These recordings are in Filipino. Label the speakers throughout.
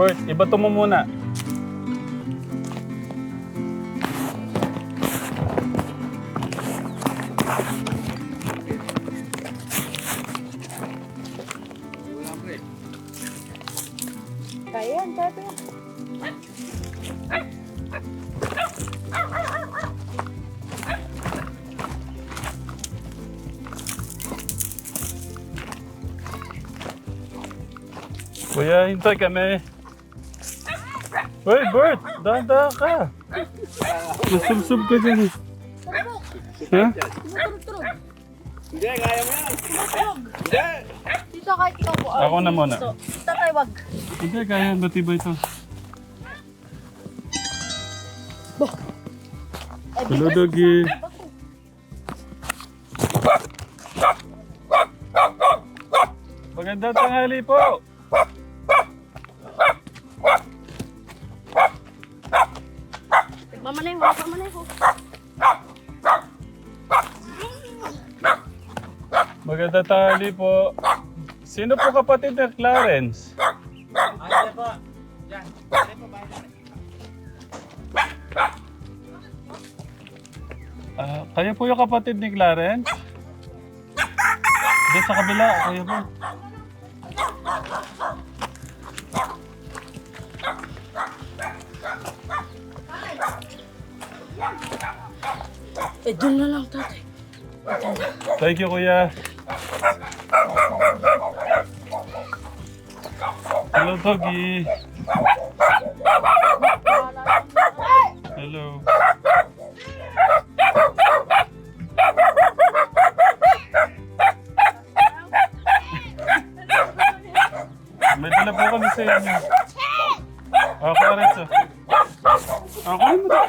Speaker 1: Bert, ibato mo muna.
Speaker 2: Kaya yan, sabi yan.
Speaker 1: Kuya, hintay kami. Hoy, Bert! Danda ka! Nasubsob ka dyan eh. Ha?
Speaker 2: Tumuturog-turog.
Speaker 3: Hindi, kaya mo yan.
Speaker 2: Tumuturog.
Speaker 3: Hindi.
Speaker 2: Dito kahit ikaw po.
Speaker 1: Ako na muna.
Speaker 2: Dito. Tatay, wag.
Speaker 1: Hindi, kaya. Bati ba ito?
Speaker 2: Eh,
Speaker 1: Hello, doggy. Magandang tanghali po.
Speaker 2: Ho, mamanay ho.
Speaker 1: Magandang tanghali po. Sino po kapatid ni Clarence?
Speaker 3: Ano po? Yan. Ano po, bahay.
Speaker 1: Ah, kayo po yung kapatid ni Clarence? Doon sa kabila, kayo po.
Speaker 2: Eh, dun na lang, tatay.
Speaker 1: Thank you, kuya. Hello, doggy. Hello. May dala po kami sa inyo. Ako, Aretso. Ako mo na.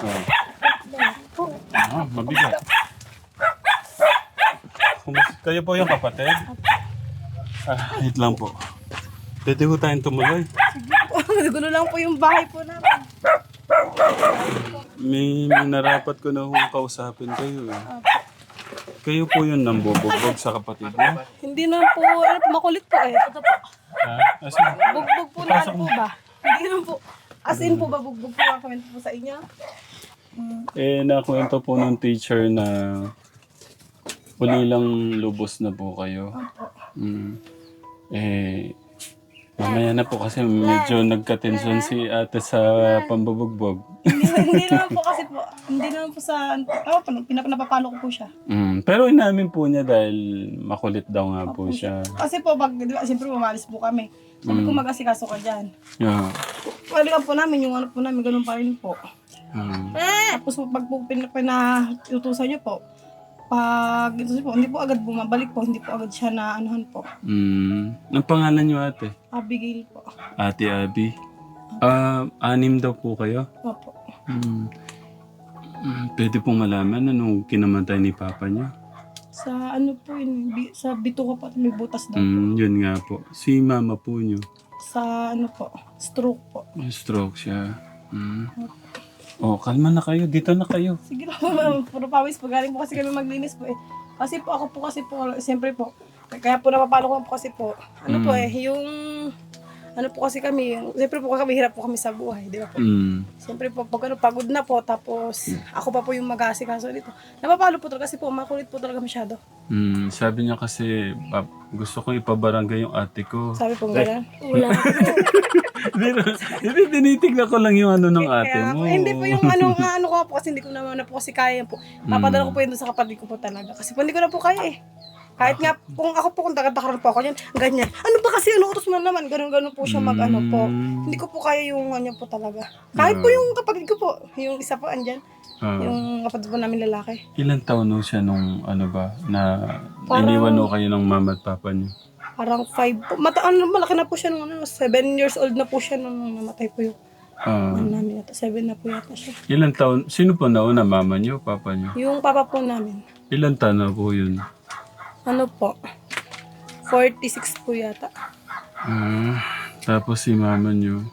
Speaker 1: Oh. Ah, mabigat. Kumus- Kayo po yung kapatid? Ah, wait lang po. Pwede ko tayong tumuloy.
Speaker 2: Gulo lang po yung bahay po namin.
Speaker 1: May, may narapat ko na kung kausapin kayo eh. Kayo po yung nambubugbog sa kapatid mo?
Speaker 4: Hindi naman po, ano po, makulit po eh. Ito po.
Speaker 1: Ha? Asan?
Speaker 4: Bugbog po na ano po ba? Hindi naman po. As in po ba, bugbog po ang comment po sa inyo?
Speaker 1: Eh, nakwento po ng teacher na uli lang lubos na po kayo. Mm. Eh, mamaya na po kasi medyo nagka-tension si ate sa pambubugbog.
Speaker 4: Hindi, naman po kasi po, hindi naman po sa, ano po, pinapapalo ko po siya.
Speaker 1: Mm. Pero inamin po niya dahil makulit daw nga po siya.
Speaker 4: Kasi po, pag, di ba, siyempre umalis po kami. Sabi ko mag-asikaso ka dyan.
Speaker 1: Yeah.
Speaker 4: Balikan po namin, yung ano po namin, ganun pa rin po.
Speaker 1: Mm.
Speaker 4: Tapos po, pag po pin- pinatutusan niyo po, pag ito po, hindi po agad bumabalik po, hindi po agad siya na anuhan po.
Speaker 1: Mm. Ang pangalan niyo ate?
Speaker 4: Abigail po.
Speaker 1: Ate Abby. Ah, anim daw po kayo?
Speaker 4: Opo.
Speaker 1: Mm. Mm, Pwede pong malaman anong kinamatay ni Papa niya?
Speaker 4: Sa ano po yun, bi- sa bituka po, may butas daw.
Speaker 1: Mm, yun nga po. Si mama po niyo.
Speaker 4: Sa ano po, stroke po.
Speaker 1: May stroke siya. Mm. Oh, kalma na kayo. Dito na kayo.
Speaker 4: Sige lang po, puro pawis po. Galing po kasi kami maglinis po eh. Kasi po ako po kasi po, siyempre po, kaya po napapalo ko po kasi po, ano po eh, yung, ano po kasi kami, yung, siyempre po kami hirap po kami sa buhay, di ba po?
Speaker 1: Mm.
Speaker 4: Siyempre po, pag ano, pagod na po, tapos ako pa po yung mag-aasikaso dito. Napapalo po talaga kasi po, makulit po talaga masyado.
Speaker 1: Mm, sabi niya kasi, "Pap, gusto ko ipabarangay yung ate ko.
Speaker 4: Sabi po gano'n.
Speaker 2: Wala.
Speaker 1: Hindi, tinitignan ko lang yung ano ng ate
Speaker 4: Kaya,
Speaker 1: mo.
Speaker 4: hindi po yung ano, nga, ano ko po kasi hindi ko naman na po kasi kaya po. Papadala ko po yun doon sa kapatid ko po talaga. Kasi po hindi ko na po kaya eh. Kahit nga, kung ako po, kung taga-takaroon po ako yan, ganyan. Ano ba kasi, ano utos mo naman, ganun-ganun po siya mag-ano po.
Speaker 1: Mm.
Speaker 4: Hindi ko po kaya yung ano po talaga. Kahit po yung kapatid ko po, yung isa po andyan,
Speaker 1: Ah,
Speaker 4: yung kapatid po namin lalaki.
Speaker 1: ilan taon no siya nung ano ba, na
Speaker 4: Parang-
Speaker 1: iniwan no kayo ng mama at papa niyo?
Speaker 4: Parang five po. Mata, ano, malaki na po siya nung ano, seven years old na po siya nung namatay po yung
Speaker 1: Ah,
Speaker 4: ano namin yata. Seven na po yata siya.
Speaker 1: ilan taon? Sino po nauna? Mama niyo, papa niyo?
Speaker 4: Yung papa po namin,
Speaker 1: Ilan taon na po yun?
Speaker 4: ano po, 46 po yata.
Speaker 1: Ah, tapos si mama niyo,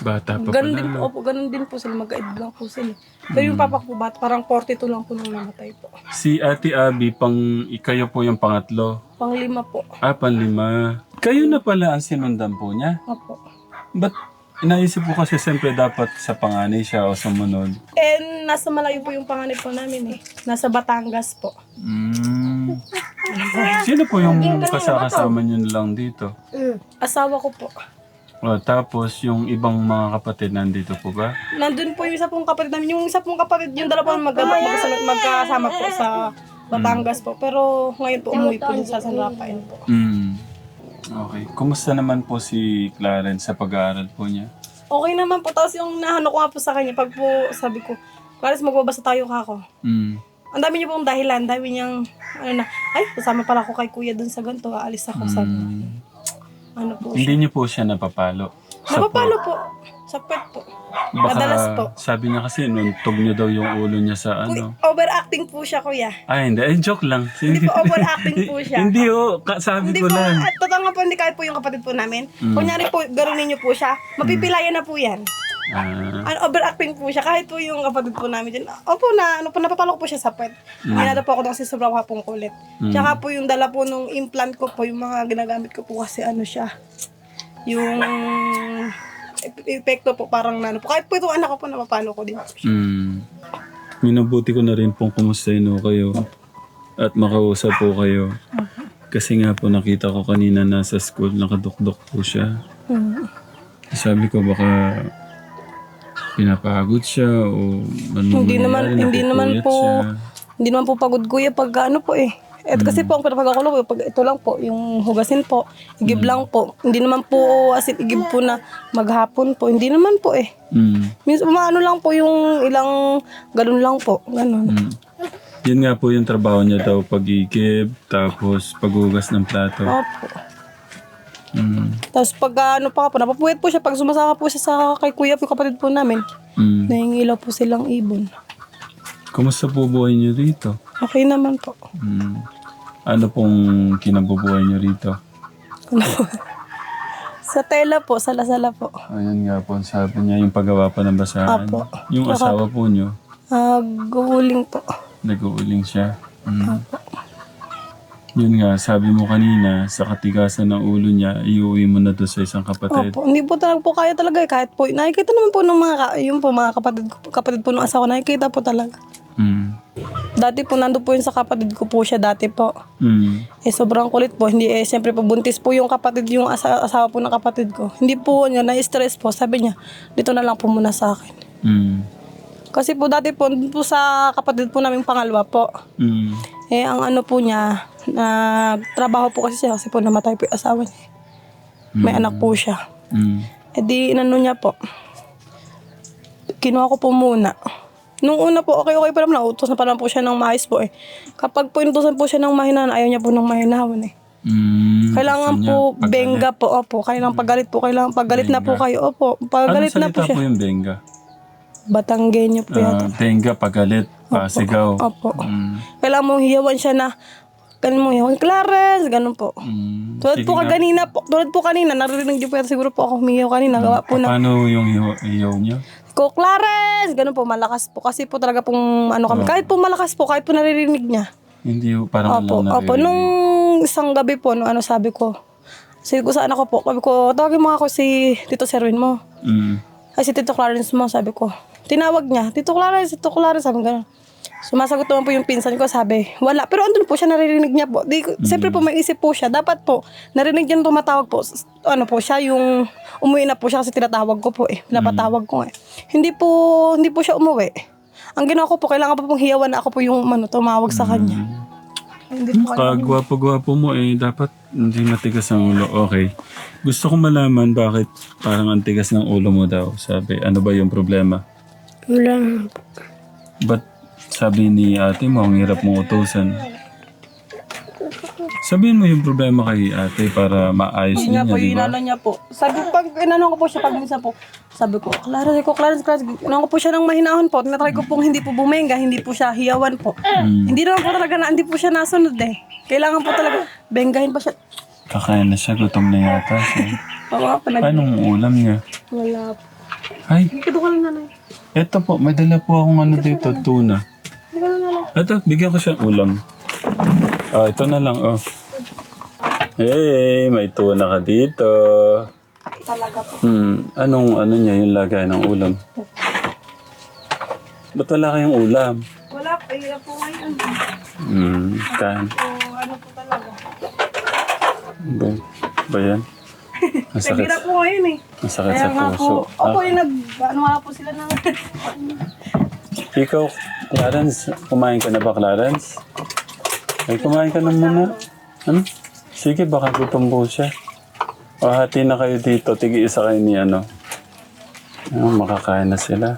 Speaker 1: bata pa
Speaker 4: Ganun
Speaker 1: pala.
Speaker 4: din po, opo, ganun din po sila, mag-aid lang po sila. Pero yung papa ko bat, parang 42 lang po nung namatay po.
Speaker 1: Si Ate Abby, pang ikayo po yung pangatlo.
Speaker 4: Panglima po.
Speaker 1: Ah, panlima. Kayo na pala ang sinundan po niya?
Speaker 4: Opo.
Speaker 1: Ba't inaisip po kasi siyempre dapat sa panganay siya o sumunod?
Speaker 4: And nasa malayo po yung panganib po namin eh. Nasa Batangas po.
Speaker 1: Mm. Sino po yung kasakasama niyo lang dito?
Speaker 4: Asawa ko po.
Speaker 1: O, tapos yung ibang mga kapatid nandito po ba?
Speaker 4: Nandun po yung isa pong kapatid namin. Yung isa pong kapatid, yung dalawa mag magkasama, magkasama po sa Batangas po. Pero ngayon po umuwi po din sa San Rafael po.
Speaker 1: Mm. Okay. Kumusta naman po si Clarence sa pag-aaral po niya?
Speaker 4: Okay naman po. Tapos yung nahano ko nga po sa kanya, pag po sabi ko, Clarence, magbabasa tayo kako.
Speaker 1: Mm.
Speaker 4: Ang dami niya pong dahilan. Dami niyang, ano na, ay, kasama pala ako kay kuya dun sa ganito. Aalis ako sa,
Speaker 1: Mm.
Speaker 4: Ano po siya.
Speaker 1: Hindi niyo po siya napapalo? Sa
Speaker 4: Napapalo po. Sa pet po.
Speaker 1: Baka
Speaker 4: Madalas po.
Speaker 1: sabi niya kasi nuntog niyo daw yung ulo niya sa
Speaker 4: Kuy,
Speaker 1: ano.
Speaker 4: overacting po siya, kuya.
Speaker 1: Ay, hindi. Ay, joke lang.
Speaker 4: Hindi po overacting po siya.
Speaker 1: hindi oh. Ka- sabi
Speaker 4: Hindi
Speaker 1: ko
Speaker 4: po,
Speaker 1: lang.
Speaker 4: at totoo nga po, hindi kahit po yung kapatid po namin.
Speaker 1: Mm.
Speaker 4: Kunyari po, garunin niyo po siya, mapipilayan na po yan.
Speaker 1: Ah,
Speaker 4: Ano, overacting po siya, kahit po yung kapatid po namin dyan. Opo na, ano po, napapalo ko po siya sa pet.
Speaker 1: Mm.
Speaker 4: Ginada po ako kasi sobrang hapong kulit.
Speaker 1: Mm.
Speaker 4: Tsaka po yung dala po nung implant ko po, yung mga ginagamit ko po kasi ano siya, yung ep- epekto po parang na ano po. Kahit po itong anak ko po, napapalo ko din po siya.
Speaker 1: mm. Minabuti ko na rin pong kumustahin ho kayo. At makausap po kayo. Kasi nga po nakita ko kanina nasa school, nakadukdok po siya.
Speaker 4: Mm.
Speaker 1: Sabi ko baka pinapagod siya o ano
Speaker 4: Hindi naman- hindi naman po-
Speaker 1: siya.
Speaker 4: Hindi naman po pagod kuya pag ano po eh. Eh kasi po ang pinapagakulo po, pag ito lang po, yung hugasin po, igib lang po. Hindi naman po as in igib po na maghapon po. Hindi naman po eh.
Speaker 1: Mm.
Speaker 4: Minsan umaano lang po yung ilang ganun lang po. Ganun.
Speaker 1: Mm. Yun nga po yung trabaho niya daw, pagigib, tapos paghugas ng plato.
Speaker 4: Opo.
Speaker 1: Mm.
Speaker 4: Tapos pag ano pa po, napapuwet po siya pag sumasaka po siya sa kay kuya po kapatid po namin.
Speaker 1: Mm.
Speaker 4: Nahingilaw po silang ibon.
Speaker 1: Kumusta po buhay niyo rito?
Speaker 4: Okay naman po.
Speaker 1: Mm. Ano pong kinabubuhay niyo rito?
Speaker 4: Ano po? sa tela po, sala-sala po.
Speaker 1: Ayun nga po, sabi niya yung paggawa pa ng basahan.
Speaker 4: Apo.
Speaker 1: Yung asawa po niyo,
Speaker 4: Ah, guhuling po.
Speaker 1: nag-uuling siya. Mm. Yun nga, sabi mo kanina, sa katigasan ng ulo niya, iuwi mo na doon sa isang kapatid.
Speaker 4: Opo, hindi po talaga po kaya talaga eh. Kahit po, nakikita naman po ng mga, ka- yung po mga kapatid, ko- kapatid po ng asawa, nakikita po talaga.
Speaker 1: Mm.
Speaker 4: Dati po, nando po yun sa kapatid ko po siya dati po.
Speaker 1: Mm.
Speaker 4: Eh, sobrang kulit po. Hindi, eh, siyempre po, buntis po yung kapatid, yung asa- asawa po ng kapatid ko. Hindi po niya, na-stress po. Sabi niya, dito na lang po muna sa akin.
Speaker 1: Mm.
Speaker 4: Kasi po, dati po, dun po sa kapatid po naming pangalawa po.
Speaker 1: Mm.
Speaker 4: Eh, ang ano po niya, nagtrabaho po kasi siya kasi po namatay po yung asawa niya. May anak po siya.
Speaker 1: Mm.
Speaker 4: Eh di, inano niya po. Kinuha ko po muna. Nung una po, okay, okay pa naman. Nautos na pa naman po siya ng maayos po eh. Kapag po inutosan po siya ng mahinawan, ayaw niya po ng mahinawan eh.
Speaker 1: Mm.
Speaker 4: Kailangan
Speaker 1: Gusto
Speaker 4: po,
Speaker 1: niya pagalit.
Speaker 4: benga po, opo. Kailangan pagalit po, kailangan pagalit na po
Speaker 1: Benga.
Speaker 4: kayo, opo.
Speaker 1: Ano
Speaker 4: Pagalit na po
Speaker 1: salita po
Speaker 4: siya.
Speaker 1: yung benga?
Speaker 4: Batanggenyo po
Speaker 1: Ah,
Speaker 4: yata.
Speaker 1: benga, pagalit, pasigaw.
Speaker 4: Opo.
Speaker 1: Mm.
Speaker 4: Kailangan mong hiyawan siya na, ganun mo hiyawan, Clarence, ganun po.
Speaker 1: Mm.
Speaker 4: Tulad po
Speaker 1: nga.
Speaker 4: kanina po, tulad po kanina, narinig niyo po yata siguro po ako humiyaw kanina. Gawa po na,
Speaker 1: Paano yung iyaw, niyo?
Speaker 4: ko Clarence, ganun po, malakas po. Kasi po talaga pong ano kami,
Speaker 1: Oh.
Speaker 4: kahit po malakas po, kahit po naririnig niya.
Speaker 1: Hindi, parang
Speaker 4: Opo,
Speaker 1: lang
Speaker 4: opo. Nung isang gabi po, nung ano sabi ko, sabi ko sa anak ko po, sabi ko, tawagin mo ako si Tito Serwin mo.
Speaker 1: Mm.
Speaker 4: Ay, si Tito Clarence mo, sabi ko. Tinawag niya, Tito Clarence, Tito Clarence, sabi ko. Sumasagot naman po yung pinsan ko, sabi, wala. Pero andun po siya, naririnig niya po. Di, ko- Siyempre po, may isip po siya. Dapat po, narinig niya nung tumatawag po. Ano po, siya yung umuwi na po siya kasi tinatawag ko po eh. Pinapatawag ko eh. Hindi po, hindi po siya umuwi. Ang ginawa ko po, kailangan po pong hiyawan na ako po yung ano, tumawag sa kanya. Hindi po
Speaker 1: Pag gwapo-gwapo mo eh, dapat hindi matigas ang ulo. Okay. Gusto ko malaman bakit parang ang tigas ng ulo mo daw. Sabi, ano ba yung problema?
Speaker 4: Wala.
Speaker 1: Ba't sabi ni ate mo, ang hirap mong utusan? Sabihin mo yung problema kay ate para maayos niya,
Speaker 4: po,
Speaker 1: di ba?
Speaker 4: inano niya po. Sabi ko, pag inano ko po siya, pag minsan po, sabi ko, Clarence ko, Clarence, Clarence, inano ko po siya ng mahinahon po. Tinatry ko pong hindi po bumenga, hindi po siya hiyawan po.
Speaker 1: Mm.
Speaker 4: Hindi naman po talaga na, hindi po siya nasunod eh. Kailangan po talaga, bengahin pa siya.
Speaker 1: Kakain na siya, gutom na yata siya.
Speaker 4: Pawa pa, nag-
Speaker 1: Anong ulam niya?
Speaker 4: wala po.
Speaker 1: Ay,
Speaker 4: Hindi ko lang nanay.
Speaker 1: eto po, may dala po akong ano dito, tuna. Ito, bigyan ko siya ulam. Ah, ito na lang, oh. Hey, may tuna ka dito.
Speaker 4: Talaga po.
Speaker 1: Hmm, anong ano niya yung lagay ng ulam? Ba't wala kayong ulam?
Speaker 4: Wala po, hirap po ngayon.
Speaker 1: Hmm, kan.
Speaker 4: O ano po talaga.
Speaker 1: Ba, ba yan? Masakit,
Speaker 4: Naghirap po ngayon eh.
Speaker 1: masakit
Speaker 4: Kaya
Speaker 1: sa
Speaker 4: nga
Speaker 1: puso.
Speaker 4: po, opo
Speaker 1: Ah,
Speaker 4: yung nag, ano nga po sila ng,
Speaker 1: ikaw, Clarence, kumain ka na ba, Clarence? Ay, kumain ka na muna. Ano? Sige, baka gutom po siya. O, hati na kayo dito. Tigi isa kayo ni ano. Ah, makakain na sila.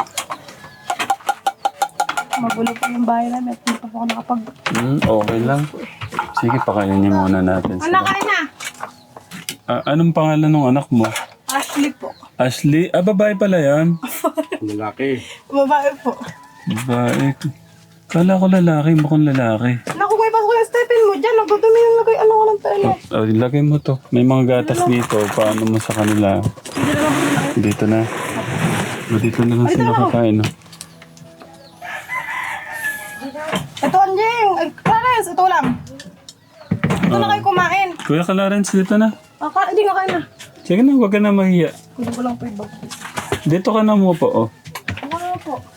Speaker 4: magulo po yung bahay namin at hindi pa po ako nakapag...
Speaker 1: Hmm, okay lang. Sige, pakainin muna natin
Speaker 4: Anak,
Speaker 1: sila.
Speaker 4: kain na!
Speaker 1: Ah, anong pangalan ng anak mo?
Speaker 4: Ashley po.
Speaker 1: Ashley? Ah, babae pala yan.
Speaker 3: Lalaki.
Speaker 4: Babae po.
Speaker 1: Babae. Kala ko lalaki, mukhang lalaki.
Speaker 4: Naku, may baso yung stepin mo dyan. Nagdudumi yung lagay. Ano ka ng pelo?
Speaker 1: Oh, ilagay mo to. May mga gatas dito. Paano mo sa kanila? Dito na. O, dito na lang sila kakain. No?
Speaker 4: Ito, Anjing. Ay, Clarence, ito lang. Ito na kayo kumain.
Speaker 1: Kuya Clarence, dito na.
Speaker 4: Ah, ka, hindi nga kain na.
Speaker 1: Sige na, huwag ka na mahiya.
Speaker 4: Hindi ko lang po yung bag.
Speaker 1: Dito ka na mo po. Oh.
Speaker 4: Ano po?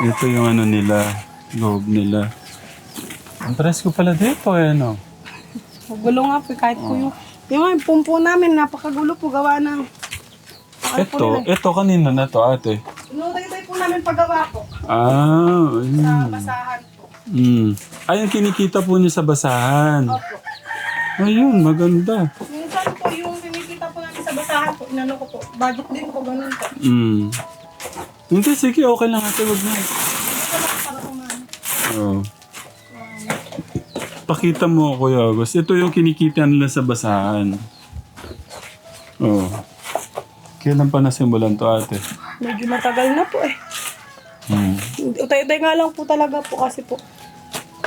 Speaker 1: Ito yung ano nila. Loob nila. Ang presko pala dito eh, no?
Speaker 4: Magulo nga po. Kahit po yung... Yung pumpo namin, napakagulo po gawa ng... Po
Speaker 1: Ito,
Speaker 4: nila?
Speaker 1: ito kanina na to ate.
Speaker 4: Inutay-tay po namin paggawa po.
Speaker 1: Ah,
Speaker 4: Sa
Speaker 1: ayun.
Speaker 4: basahan po.
Speaker 1: Mm. Ay, ang kinikita po niyo sa basahan.
Speaker 4: Opo.
Speaker 1: Ayun, maganda.
Speaker 4: Minsan po yung pinikita po namin sa basahan po, inano ko po. Budget din po, ganun po.
Speaker 1: Mm. Hindi, sige, okay lang ate, wag na. Oo. Pakita mo, Kuya August. Ito yung kinikita nila sa basahan. Oo. Kailan pa nasimulan to ate?
Speaker 4: Medyo matagal na po eh.
Speaker 1: Hmm.
Speaker 4: Utay-utay nga lang po talaga po kasi po.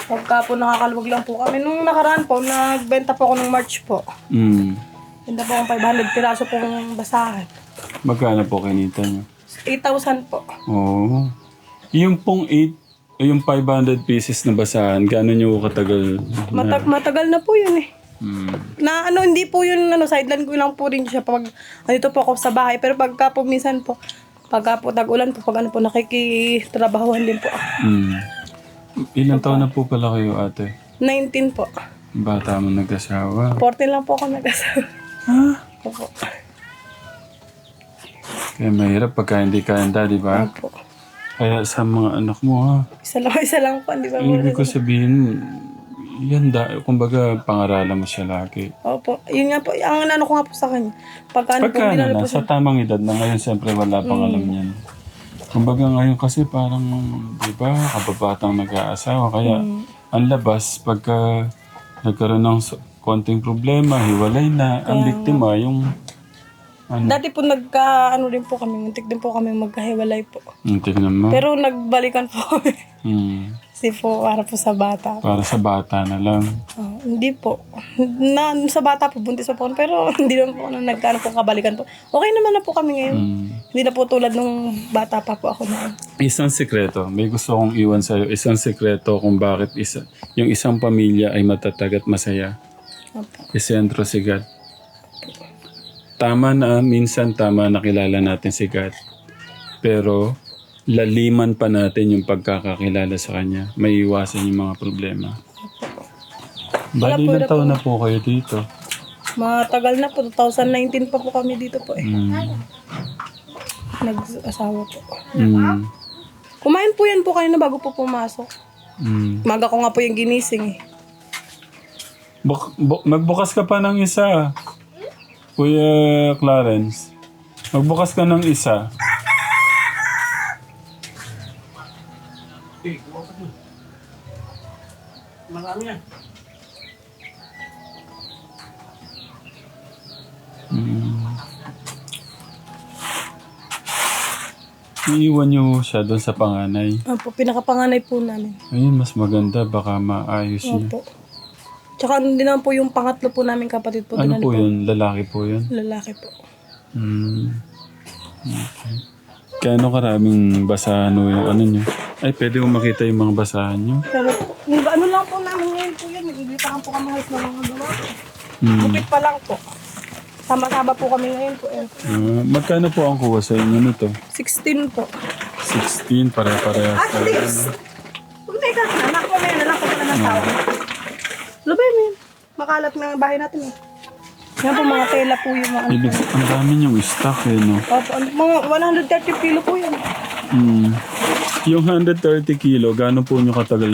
Speaker 4: Pagka po nakakaluwag lang po kami. Nung nakaraan po, nagbenta po ako ng March po.
Speaker 1: Hmm.
Speaker 4: Benta po akong 500 piraso pong basahan.
Speaker 1: Magkano po kinita niyo?
Speaker 4: 8,000 po.
Speaker 1: Oo. Yung pong 8, yung 500 pieces na basahan, gano'n niyo katagal?
Speaker 4: Mata- matagal na po yun eh.
Speaker 1: Hmm.
Speaker 4: Na ano, hindi po yun, ano, sideline ko lang po rin siya pag andito po ako sa bahay. Pero pagka po minsan po, pagka po tag-ulan po, pag ano po, nakikitrabahuhan din po ako.
Speaker 1: Hmm. Ilan taon na po pala kayo ate?
Speaker 4: 19 po.
Speaker 1: Bata mo nag-asawa.
Speaker 4: 14 lang po ako nag-asawa.
Speaker 1: Ha?
Speaker 4: Opo.
Speaker 1: Kaya mahirap pagka hindi ka handa, di ba?
Speaker 4: Opo.
Speaker 1: Kaya sa mga anak mo ha.
Speaker 4: Isa lang, isa lang po, di ba?
Speaker 1: Ang ibig ko sabihin, yan da, kumbaga pangaralan mo siya lagi.
Speaker 4: Opo. Yun nga po, ang ano ko nga po sa kanya. Pagka ano po,
Speaker 1: Pagka ano
Speaker 4: na
Speaker 1: na,
Speaker 4: po
Speaker 1: sa
Speaker 4: siya.
Speaker 1: tamang edad na ngayon, siyempre wala pang alam yan. Kumbaga ngayon kasi parang, di ba, kababatang nag-aasawa. Kaya ang labas, pagka nagkaroon ng so- konting problema, hiwalay na, ang biktima, yung, ano,
Speaker 4: Dati po nagka, ano din po kami, muntik din po kami magkahiwalay po.
Speaker 1: tignan mo.
Speaker 4: Pero nagbalikan po kami.
Speaker 1: Hmm,
Speaker 4: Kasi po, para po sa bata.
Speaker 1: para sa bata na lang.
Speaker 4: Oh, hindi po. Na, sa bata po, buntis pa po. ako, Pero hindi naman po na nagkano po kabalikan po. Okay naman na po kami ngayon.
Speaker 1: Hmm.
Speaker 4: Hindi na po tulad nung bata pa po ako noon.
Speaker 1: Isang sekreto, may gusto kong iwan sa'yo. Isang sekreto kung bakit isa, yung isang pamilya ay matatag at masaya.
Speaker 4: Opo.
Speaker 1: Isentro si God. Tama na, minsan tama na kilala natin si God. Pero, laliman pa natin yung pagkakakilala sa Kanya. May iwasan yung mga problema. Bali, ilang taon na po kayo dito?
Speaker 4: Matagal na po. 2019 pa po kami dito po eh.
Speaker 1: Mm.
Speaker 4: Nag-asawa po.
Speaker 1: Mm.
Speaker 4: Kumain po yan po kayo na bago po pumasok.
Speaker 1: Mm.
Speaker 4: Maga ko nga po yung ginising eh.
Speaker 1: Buk- bu- magbukas ka pa ng isa. Kuya Clarence. Magbukas ka ng isa.
Speaker 3: Marami yan.
Speaker 1: Iiwan niyo siya doon sa panganay.
Speaker 4: Opo, pinakapanganay po namin.
Speaker 1: Ayun, mas maganda. Baka maayos niya.
Speaker 4: Opo. Tsaka ano din naman po yung pangatlo po namin kapatid po.
Speaker 1: Ano po yun? Lalaki po yun?
Speaker 4: Lalaki po.
Speaker 1: Hmm. Okay. Kano karaming basahan o yung ano nyo? Ay, pwede mo makita yung mga basahan nyo.
Speaker 4: Pero yung ano lang po namin ngayon po yan. Naglilipakan po kami halos ng mga gawa.
Speaker 1: Mm.
Speaker 4: Gupit pa lang po. Sama-sama po kami ngayon po. Eh.
Speaker 1: Ah, magkano po ang kuha sa inyo nito?
Speaker 4: 16 po.
Speaker 1: 16 para-parehas.
Speaker 4: At least, huwag na ikaw. Anak ko ngayon, anak ko pala ng tao. Lubay mo yun. Makalat na ang bahay natin eh. Yan po mga tela po yung mga ano.
Speaker 1: Ibig, ang dami niyong stock eh, no?
Speaker 4: Opo, ano- mga 130 kilo po yun.
Speaker 1: Mm. Yung 130 kilo, gaano po nyo katagal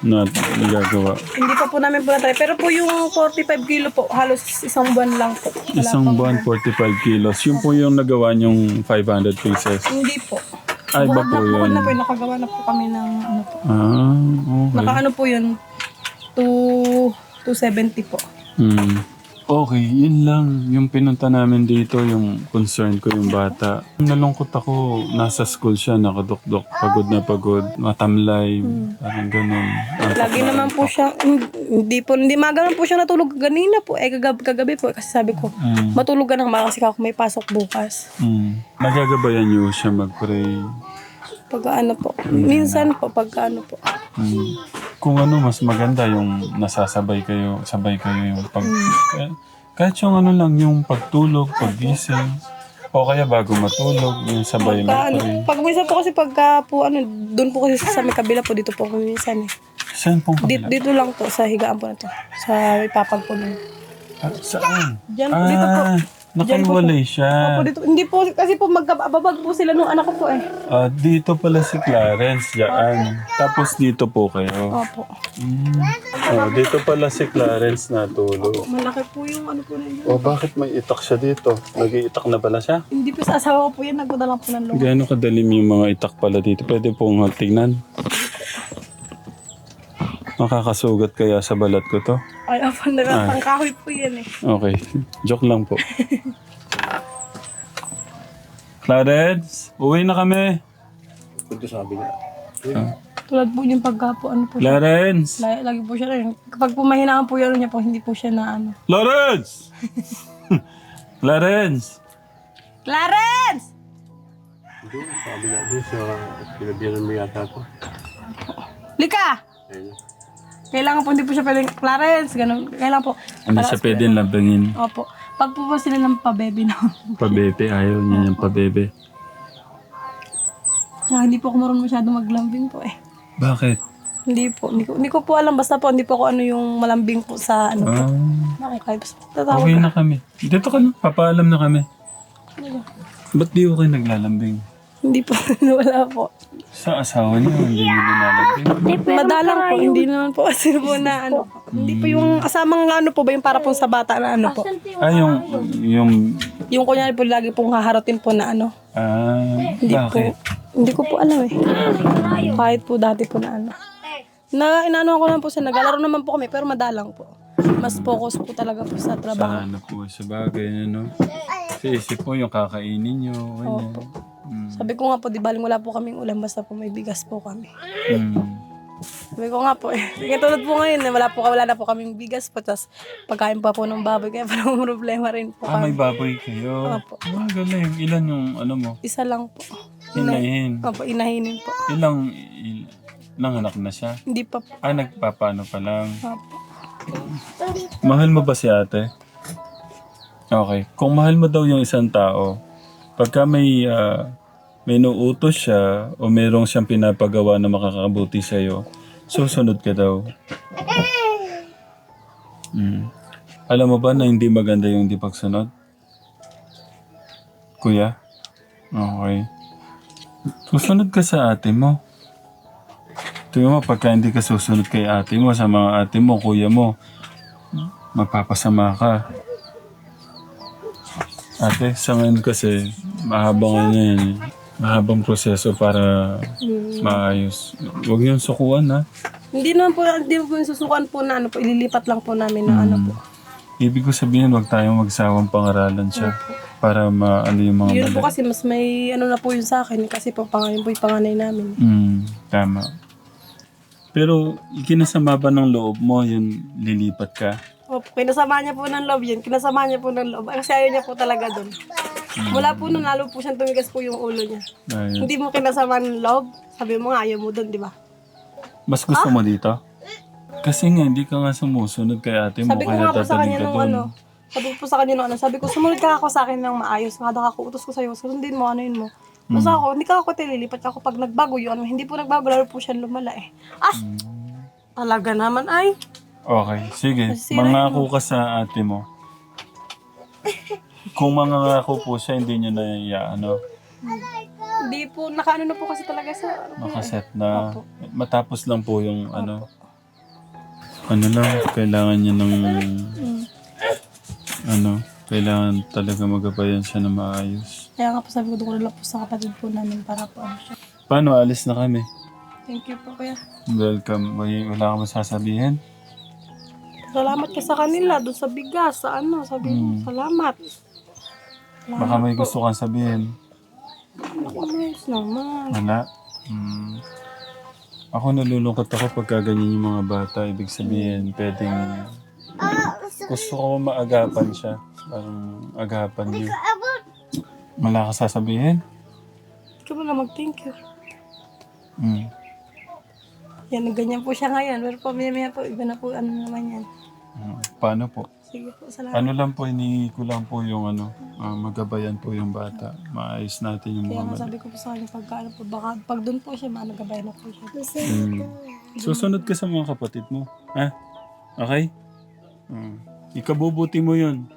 Speaker 1: na nagagawa?
Speaker 4: Hindi pa po namin po natry. Pero po yung 45 kilo po, halos isang buwan lang po. Wala
Speaker 1: Isang
Speaker 4: pang-
Speaker 1: buwan, 45 kilos. Yung po yung nagawa nyong 500 pieces.
Speaker 4: Hindi po.
Speaker 1: Ay, iba po
Speaker 4: Bukod
Speaker 1: yun.
Speaker 4: na po yun, nakagawa na po kami ng ano po.
Speaker 1: Ah, okay.
Speaker 4: Nakaano po yun, 2, 270 po.
Speaker 1: Hmm. Okay, yun lang. Yung pinunta namin dito, yung concern ko yung bata. Nalungkot ako, nasa school siya, nakadukdok, pagod na pagod, matamlay, parang ganun.
Speaker 4: Hmm. Lagi naman po siya, hindi po, hindi magalan po siya natulog ganina po. Eh, kagabi, kagabi po, kasi sabi ko,
Speaker 1: Mm.
Speaker 4: matulog ka ng mga kasi ako may pasok bukas.
Speaker 1: Mm. Nagagabayan niyo siya mag-pray.
Speaker 4: Pag ano po, minsan po, pag ano po.
Speaker 1: Mm. Kung ano, mas maganda yung nasasabay kayo, sabay kayo yung pag... Kahit, kahit yung ano lang, yung pagtulog, paggising, o kaya bago matulog, yung sabay
Speaker 4: Pagka, ano,
Speaker 1: mag-pray.
Speaker 4: pag minsan po kasi pagka po ano, doon po kasi sa may kabila po, dito po kami minsan eh.
Speaker 1: Saan pong
Speaker 4: Dito,
Speaker 1: kabila?
Speaker 4: dito lang po, sa higaan po na to. Sa ipapag po nun.
Speaker 1: Ah, saan?
Speaker 4: Diyan dito po.
Speaker 1: Ah, nakaiwalay siya.
Speaker 4: Opo, dito. Hindi po, kasi po magkababag po sila nung anak ko po eh.
Speaker 1: Ah, dito pala si Clarence, dyan. Tapos dito po kayo.
Speaker 4: Opo.
Speaker 1: Mm. Oh, dito pala si Clarence natulog.
Speaker 4: Malaki po yung ano po na yun.
Speaker 1: Oh, bakit may itak siya dito? Nag-iitak na pala siya?
Speaker 4: Hindi po sa asawa ko po yan, nagdala po ng loob.
Speaker 1: Gaano kadalim yung mga itak pala dito? Pwede pong tingnan. Makakasugat kaya sa balat ko to?
Speaker 4: Ay, apa, nakatang kahoy po yan eh.
Speaker 1: Okay. Joke lang po. Clarence, uwi na kami.
Speaker 4: Tulad po yung pagka po, ano po siya.
Speaker 1: Clarence!
Speaker 4: Lagi, lagi po siya rin. Kapag po mahinaan po yun niya po, hindi po siya na ano.
Speaker 1: Clarence! Clarence!
Speaker 4: Clarence!
Speaker 3: Sabi nga doon sa pinabiran mo yata ako.
Speaker 4: Lika! Kailangan po, hindi po siya pwedeng, Clarence, ganun. Kailangan po.
Speaker 1: Ano siya pwede labangin?
Speaker 4: Opo. Pag po po sila ng pabebe na.
Speaker 1: Pabebe, ayaw niya yung pabebe.
Speaker 4: Kaya hindi po ako marunong masyado maglambing po eh.
Speaker 1: Bakit?
Speaker 4: Hindi po. Hindi ko, hindi ko po alam. Basta po, hindi po ako ano yung malambing po sa ano po.
Speaker 1: Ah,
Speaker 4: Bakit? Kahit basta tatawag
Speaker 1: okay
Speaker 4: ka.
Speaker 1: na kami. Dito ka na, papaalam na kami. Ba't di ko kayo naglalambing?
Speaker 4: Hindi po. Wala po.
Speaker 1: Sa asawa niyo, hindi niyo nilalambing.
Speaker 4: Madalang po. Hindi naman po kasi po na ano. Hindi po yung kasamang ano po ba yung para po sa bata na ano po.
Speaker 1: Ah, yung, yung,
Speaker 4: Yung kunyari po lagi pong haharotin po na ano.
Speaker 1: ah,
Speaker 4: Hindi
Speaker 1: bakit?
Speaker 4: po. Hindi ko po alam eh. Kahit po dati po na ano. Na inaano ko lang po siya. Naglalaro naman po kami pero madalang po. Mas focus po talaga po sa
Speaker 1: Sa
Speaker 4: trabaho.
Speaker 1: ano po, sa bagay, ano? Sa isip po yung kakainin niyo, ganyan. Mm.
Speaker 4: Sabi ko nga po, di baling wala po kaming ulam basta po may bigas po kami.
Speaker 1: Mm.
Speaker 4: Sabi ko nga po eh. Sige tulad po ngayon, eh, wala po wala na po kaming bigas po. Tapos pagkain pa po ng baboy, kaya parang problema rin po
Speaker 1: Ah, may
Speaker 4: kami.
Speaker 1: baboy kayo.
Speaker 4: Opo.
Speaker 1: Ah, galing. Ilan yung, ano mo?
Speaker 4: Isa lang po.
Speaker 1: Hinahin.
Speaker 4: Opo, inahinin po.
Speaker 1: Ilang, il, ilang anak na siya?
Speaker 4: Hindi pa po.
Speaker 1: Ah, nagpapano pa lang.
Speaker 4: Opo.
Speaker 1: Mahal mo ba si ate? Okay. Kung mahal mo daw yung isang tao, pagka may, ah, may nuutos siya o merong siyang pinapagawa na makakabuti sa'yo, susunod ka daw. Mm. Alam mo ba na hindi maganda yung di pagsunod? Kuya? Okay. Susunod ka sa ate mo. Tingnan mo, pagka hindi ka susunod kay ate mo, sa mga ate mo, kuya mo, magpapasama ka. Ate, sa ngayon kasi, mahabang ano yan. Mahabang proseso para maayos. Huwag niyong sukuan ha.
Speaker 4: Hindi naman po, hindi po yung susukan po na ano po, ililipat lang po namin na ano po.
Speaker 1: Ibig ko sabihin, huwag tayong magsawang pangaralan siya. Para maano yung mga
Speaker 4: Yun po
Speaker 1: mali.
Speaker 4: kasi mas may ano na po yun sa akin kasi po pangalan po yung panganay namin.
Speaker 1: Mm, tama. Pero, ikinasama ba ng loob mo, yun, lilipat ka?
Speaker 4: Opo, kinasama niya po ng loob yun. Kinasama niya po ng loob. Kasi ayaw niya po talaga doon. Mula po nung lalo po siyang tumigas po yung ulo niya.
Speaker 1: Ayun.
Speaker 4: Hindi mo kinasama ng loob. Sabi mo nga ayaw mo doon, di ba?
Speaker 1: Mas gusto mo dito? Kasi nga, hindi ka nga sumusunod kay ate mo.
Speaker 4: Sabi ko
Speaker 1: kaya
Speaker 4: nga po sa kanya
Speaker 1: ka
Speaker 4: nung
Speaker 1: doon.
Speaker 4: ano, sabi ko po sa kanya nung ano, sabi ko, sumunod ka ako sa akin ng maayos. Kada ako, utos ko sa'yo, sundin mo, ano yun mo. Basta ako, hindi ka ako tililipat ako pag nagbago yun. Hindi po nagbago, lalo po siya lumala eh. Ah! Talaga naman ay.
Speaker 1: Okay, sige.
Speaker 4: Masisira
Speaker 1: Mangako ka sa ate mo. Kung mangangako po siya, hindi niya na ano,
Speaker 4: Hindi po, nakaano na po kasi talaga sa...
Speaker 1: nakaset na. Matapos lang po yung ano. Ano lang, kailangan niya ng ano, kailangan talaga magabayan siya na maayos.
Speaker 4: Kaya nga po sabi ko, doon ko na lang po sa kapatid po namin para po ano siya.
Speaker 1: Paano, alis na kami?
Speaker 4: Thank you po kuya.
Speaker 1: Welcome. May wala ka masasabihin?
Speaker 4: Salamat ka sa kanila, doon sa bigas, sa ano, sabi mo, salamat.
Speaker 1: Baka may gusto kang sabihin.
Speaker 4: Ayos naman.
Speaker 1: Wala. Hmm. Ako nalulungkot ako pagka ganyan yung mga bata. Ibig sabihin, pwedeng... Gusto ko maagapan siya. Parang agapan niyo. Wala ka sasabihin?
Speaker 4: Ikaw mo na mag-thank you.
Speaker 1: Hmm.
Speaker 4: Yan, ganyan po siya ngayon. Pero maya po, iba na po, ano naman yan.
Speaker 1: Hmm. Paano po?
Speaker 4: Sige po, salamat.
Speaker 1: Ano lang po, inihi ko lang po yung ano, ah, magabayan po yung bata. Maayos natin yung
Speaker 4: Kaya
Speaker 1: mga
Speaker 4: nga
Speaker 1: mali.
Speaker 4: sabi ko po sa kanya, pagka ano po, baka pag doon po siya, managabayan na po siya.
Speaker 1: Hmm. Susunod ka sa mga kapatid mo. Ha? Okay? Hmm. Ikabubuti mo yun.